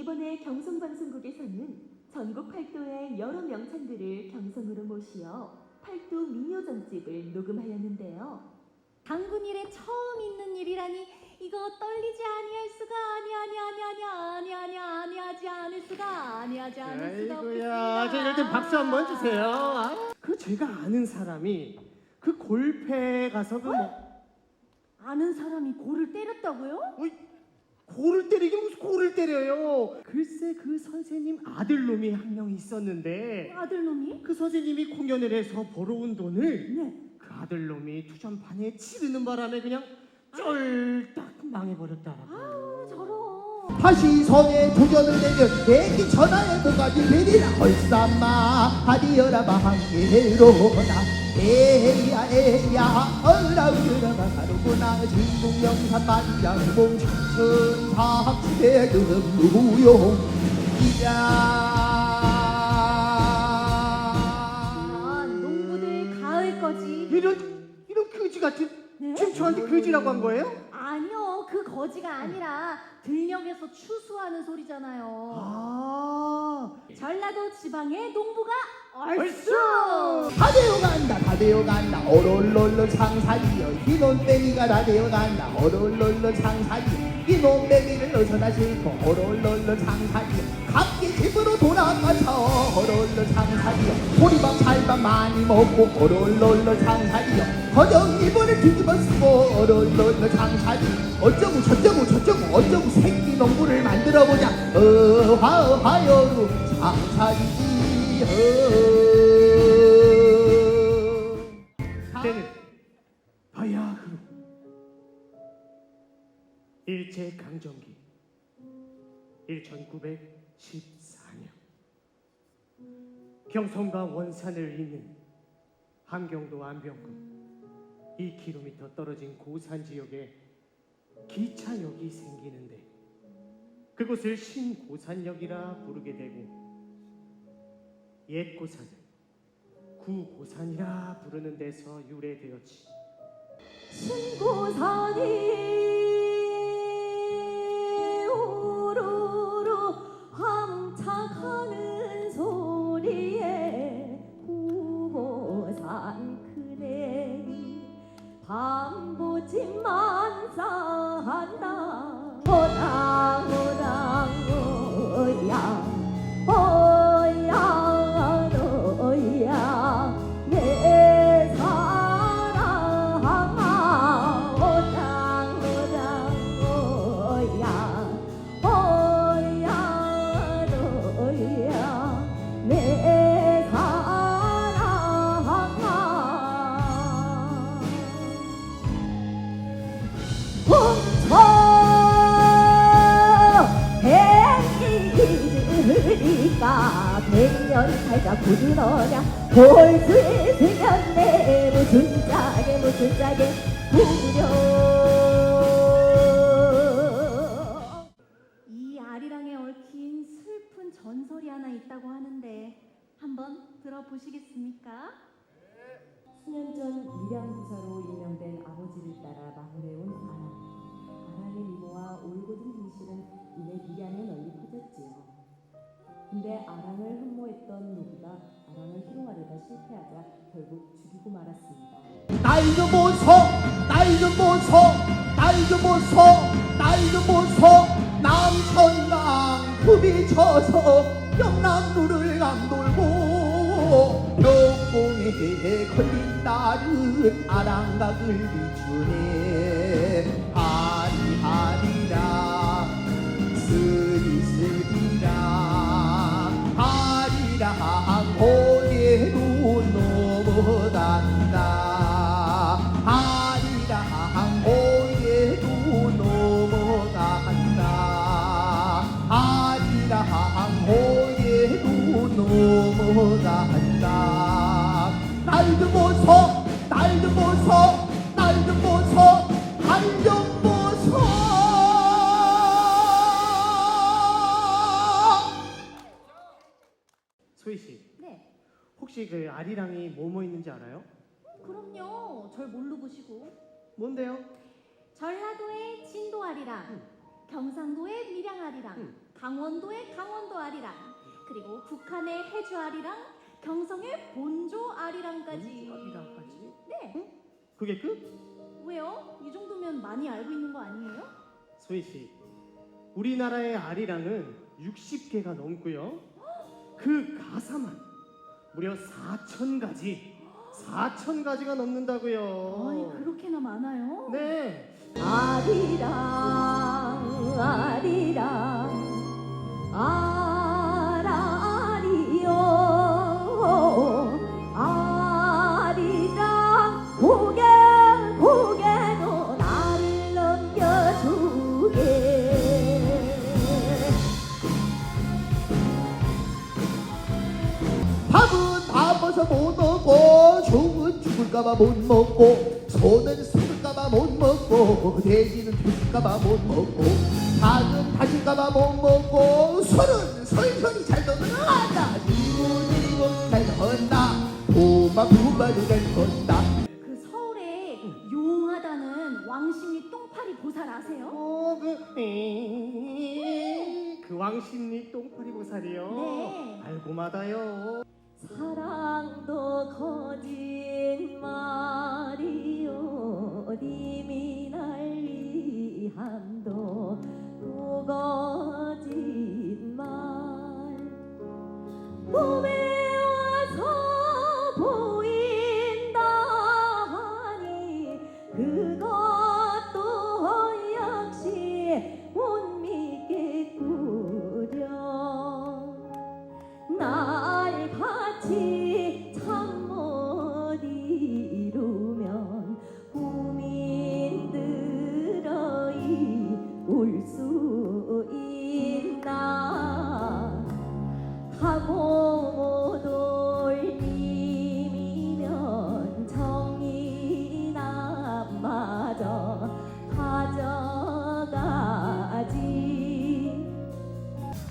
이번에 경성방송국에서는 전국 팔도의 여러 명창들을 경성으로 모시어 팔도 민요전집을 녹음하였는데요. 당군 일에 처음 있는 일이라니 이거 떨리지 아니할 수가 아니 아니 아니 아니 아니 아니 아니 하지 않을 수가 아니 하지 않을 수가 아이고야, 없겠습니다. 저 이럴 때 박수 한번 주세요. 아, 그 제가 아는 사람이 그 골패 가서 그 뭐, 아는 사람이 고를 때렸다고요? 어이, 골을 때리긴 무슨 골을 때려요. 글쎄 그 선생님 아들놈이 한 명 있었는데 아들놈이? 그 선생님이 공연을 해서 벌어온 돈을 네. 그 아들놈이 투전판에 치르는 바람에 그냥 쫄딱 망해버렸다라고. 아우 저런. 다시 손에 도전을 내면 내기 전화에 뭐가지 되리라 얼싸마 하리여라마 한계로나 에야 에야 얼라우여라마 하루구나 진국영산 만장봉 천사학대금 무용 아, 이야 농부들 가을 거지. 이런 이런 거지 같은 네? 춤추한테 거지라고 한 거예요? 거지가 아니라 들녘에서 추수하는 소리잖아요. 아, 전라도 지방의 농부가 얼쑤! 다 되어 간다 다 되어 간다 오롤롤롤 상사리여 이놈빼미가 다 되어 간다 오롤롤롤 상사리여 이놈빼미를 어서다 싣고 오롤롤롤 상사리여 각기 집으로 돌아가서 오롤롤 상사리여. 보리밥 찰밥 많이 먹고 오롤롤롤 상사리여. 허정 이불을 뒤집어 쓰고 오롤롤롤 상사리 어쩌고 저쩌고 저쩌고 어쩌고 생기 농부를 만들어보자. 어하 어하여로 상사리 때는 바야흐로. 일제 강점기. 1914년 경성과 원산을 잇는 함경도 안병군 2km 떨어진 고산 지역에 기차역이 생기는데 그곳을 신고산역이라 부르게 되고 옛 고산을 구고산이라 부르는 데서 유래되었지. 신고산이 호당 오야 오야 백년 살자 부지런냐 볼수에 생겼네 무슨 짝에 무슨 짝에 부려 이 아리랑에 얽힌 슬픈 전설이 하나 있다고 하는데 한번 들어보시겠습니까? 수년 전 밀양부사로 유명된 아버지를 따라 마을에 온 아랑. 아랑의 미모와 올곧은 등실은 실패하자 결국 죽이고 말았습니다. 날도 못서 날도 못서 날도 못서 날도 못서 남천강 부비쳐서 영남루를 감돌고 병공에 걸린 딸은 아랑각을 비추네. 하리하리라. 스리 넘어간다 날도 못서 날도 못서 날도 못서 한점 못서 소희 씨, 네. 혹시 그 아리랑이 뭐뭐 있는지 알아요? 그럼요. 절 뭘로 보시고? 뭔데요? 전라도의 진도 아리랑 경상도의 밀양 아리랑, 음. 강원도의 강원도 아리랑, 그리고 북한의 해주아리랑, 경성의 본조아리랑까지. 아리랑까지? 네. 그게 끝? 왜요? 이 정도면 많이 알고 있는 거 아니에요? 소희 씨, 우리나라의 아리랑은 60개가 넘고요. 그 가사만 무려 4천 가지, 4천 가지가 넘는다고요. 아이 그렇게나 많아요? 네. 아리랑 아리랑 아 죽을까봐 못 먹고 소는 죽을까봐 못 먹고 돼지는 죽을까봐 못 먹고 닭은 다질까봐 못 먹고 소는 솔솔이 잘 그리고 그리고 잘 먹는다 부마 부마도 잘 먹는다 그 서울에 용하다는 왕십리 똥파리 보살 아세요? 어, 그, 에이, 그 왕십리 똥파리 보살이요. 네. 알고마다요. 사랑도 거짓말이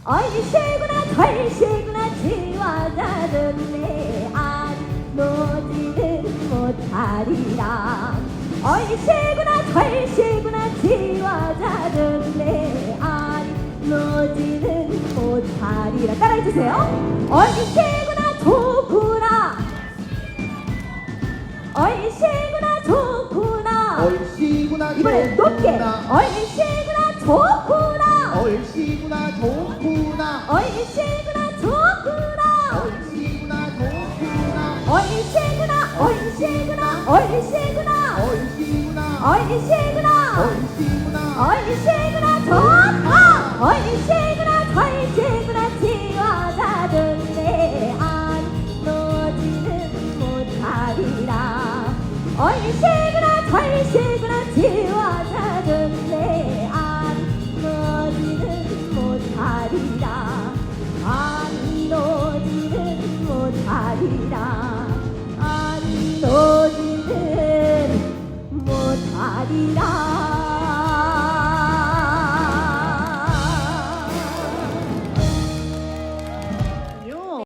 얼씨구나 절씨구나 지화자는 내 안 노지는 못하리라. 얼씨구나 절씨구나 지화자는 내 안 노지는 못하리라. 따라해주세요. 얼씨구나 좋구나. 얼씨구나 좋구나. 얼씨구나 이번에 높게. 얼씨구나 좋구나 얼씨구나 좋구나 얼씨구나 좋구나 얼씨구나 얼씨구나 얼씨구나 얼씨구나 얼씨구나 얼씨구나 얼씨구나 좋다 얼씨구나 못하리라 안 노지는 못하리라